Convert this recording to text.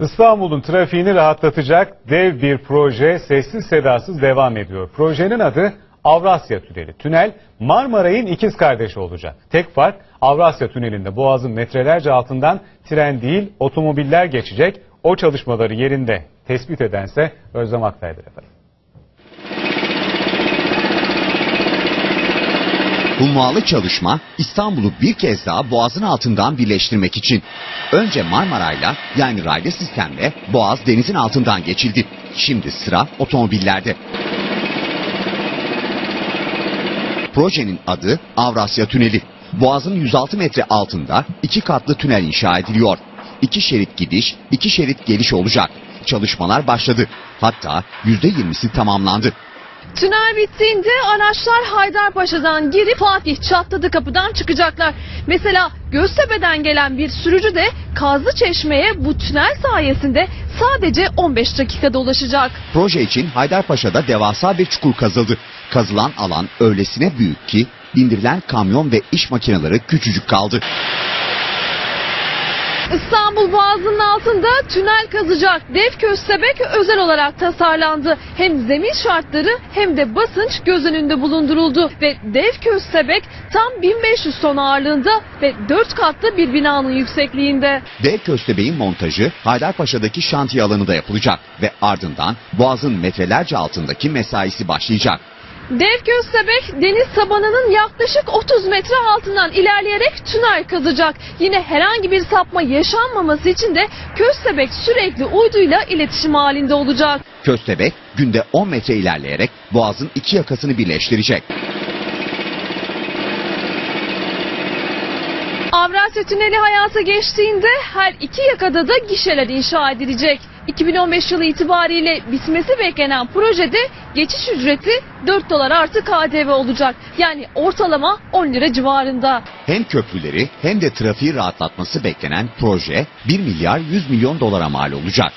İstanbul'un trafiğini rahatlatacak dev bir proje sessiz sedasız devam ediyor. Projenin adı Avrasya Tüneli. Tünel Marmaray'ın ikiz kardeşi olacak. Tek fark Avrasya Tüneli'nde boğazın metrelerce altından tren değil otomobiller geçecek. O çalışmaları yerinde tespit edense Özlem Aktay'dır efendim. Hummalı çalışma İstanbul'u bir kez daha Boğaz'ın altından birleştirmek için. Önce Marmaray'la yani raylı sistemle Boğaz denizin altından geçildi. Şimdi sıra otomobillerde. Projenin adı Avrasya Tüneli. Boğaz'ın 106 metre altında iki katlı tünel inşa ediliyor. İki şerit gidiş, iki şerit geliş olacak. Çalışmalar başladı. Hatta %20'si tamamlandı. Tünel bittiğinde araçlar Haydarpaşa'dan girip Fatih Çatladı kapıdan çıkacaklar. Mesela Göztepe'den gelen bir sürücü de Kazlı Çeşme'ye bu tünel sayesinde sadece 15 dakikada ulaşacak. Proje için Haydarpaşa'da devasa bir çukur kazıldı. Kazılan alan öylesine büyük ki bindirilen kamyon ve iş makineleri küçücük kaldı. İstanbul Boğazı'nın altında tünel kazacak. Dev köstebek özel olarak tasarlandı. Hem zemin şartları hem de basınç göz önünde bulunduruldu. Ve dev köstebek tam 1500 ton ağırlığında ve 4 katlı bir binanın yüksekliğinde. Dev köstebeğin montajı Haydarpaşa'daki şantiye alanında yapılacak ve ardından Boğaz'ın metrelerce altındaki mesaisi başlayacak. Dev köstebek deniz tabanının yaklaşık 30 metre altından ilerleyerek tünel kazacak. Yine herhangi bir sapma yaşanmaması için de köstebek sürekli uyduyla iletişim halinde olacak. Köstebek günde 10 metre ilerleyerek Boğaz'ın iki yakasını birleştirecek. Avrasya Tüneli hayata geçtiğinde her iki yakada da gişeler inşa edilecek. 2015 yılı itibariyle bitmesi beklenen projede geçiş ücreti 4 dolar artı KDV olacak. Yani ortalama 10 lira civarında. Hem köprüleri hem de trafiği rahatlatması beklenen proje 1 milyar 100 milyon dolara mal olacak.